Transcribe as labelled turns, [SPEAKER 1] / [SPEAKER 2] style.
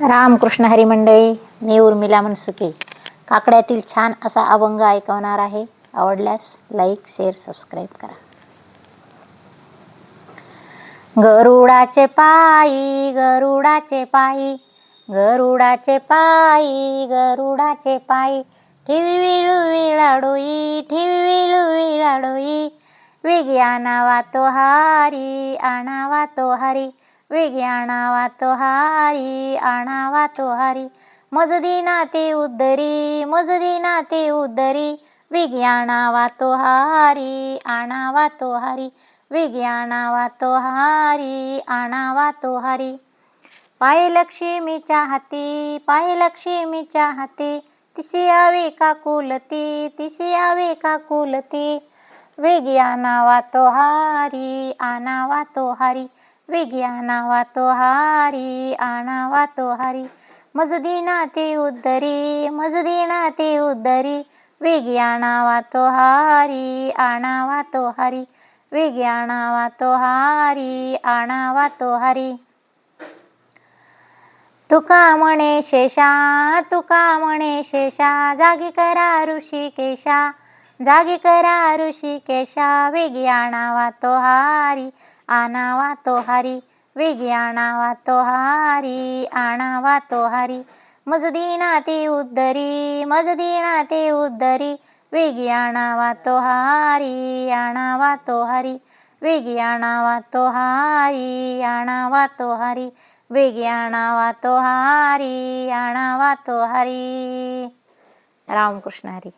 [SPEAKER 1] रामकृष्ण हरी मंडळी मी उर्मिला मनसुके. काकड्यातील छान असा अभंग ऐकवणार आहे. आवडल्यास लाईक शेअर सबस्क्राईब करा. गरुडाचे पायी गरुडाचे पायी गरुडाचे पायी गरुडाचे पायी ठेवी विळू विळाडोई ठेवी विळू विळाडोई. विज्ञानावा तो हारी आणावा तो हरी विज्ञानावा तो हारी आणावा तो हरी मजदी ते उद्धरी मजदीना ते उद्धरी. विज्ञानावा तो हारी आणावा तो हरी आणावा तो हारी आणावा तो हारी पाय लक्ष्मीच्या हाती पाय लक्ष्मीच्या हाती. तिशी आवे का कुलती तिशी आवे का कुलती. विज्ञानावा तो हारी आणावा तो हारी विज्ञानावा तो हारी आणावा तो हारी. मजदीना ते उद्धरी मजदीना ते उद्धरी. विज्ञानावा तो हारी आणावा तो हारी. विज्ञानावा तो हारी आणावा तो हारी. तुका म्हणे शेषा तुका म्हणे शेषा. जागी करा ऋषिकेशा. जागी करा ऋषिकेशा आणावा तो हारी आणावा तो हरी आणावा तो हारी आणावा तो हरी मजदीना ते उद्धरी मजदीना ते उद्धरी विज्ञानावा तो हारी आणावा तो हरी आणावा तो हारी आणावा तो हरी आणावा तो हारी आणावा तो हरी रामकृष्ण हरी